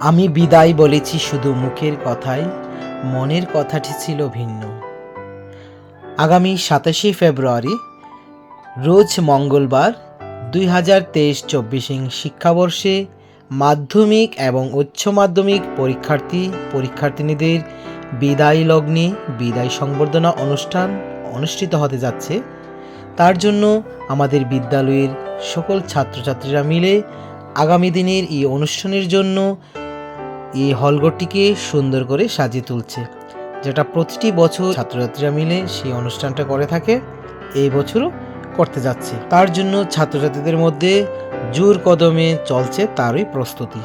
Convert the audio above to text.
আমি বিদায় বলেছি শুধু মুখের কথায় মনের কথাটি ছিল ভিন্ন। আগামী সাতাশে ফেব্রুয়ারি, রোজ মঙ্গলবার, দুই হাজার তেইশ চব্বিশিং শিক্ষাবর্ষে মাধ্যমিক এবং উচ্চ মাধ্যমিক পরীক্ষার্থী, পরীক্ষার্থিনীদের বিদায় লগ্নে বিদায় সংবর্ধনা অনুষ্ঠান অনুষ্ঠিত হতে যাচ্ছে। তার জন্য আমাদের বিদ্যালয়ের সকল ছাত্রছাত্রীরা মিলে আগামী দিনের এই অনুষ্ঠানের জন্য এই হলঘরটিকে সুন্দর করে সাজিয়ে তুলছে। যেটা প্রতিটি বছর ছাত্রছাত্রীরা মিলে সেই অনুষ্ঠানটা করে থাকে, এই বছরও করতে যাচ্ছে। তার জন্য ছাত্রছাত্রীদের মধ্যে জোর কদমে চলছে তারই প্রস্তুতি।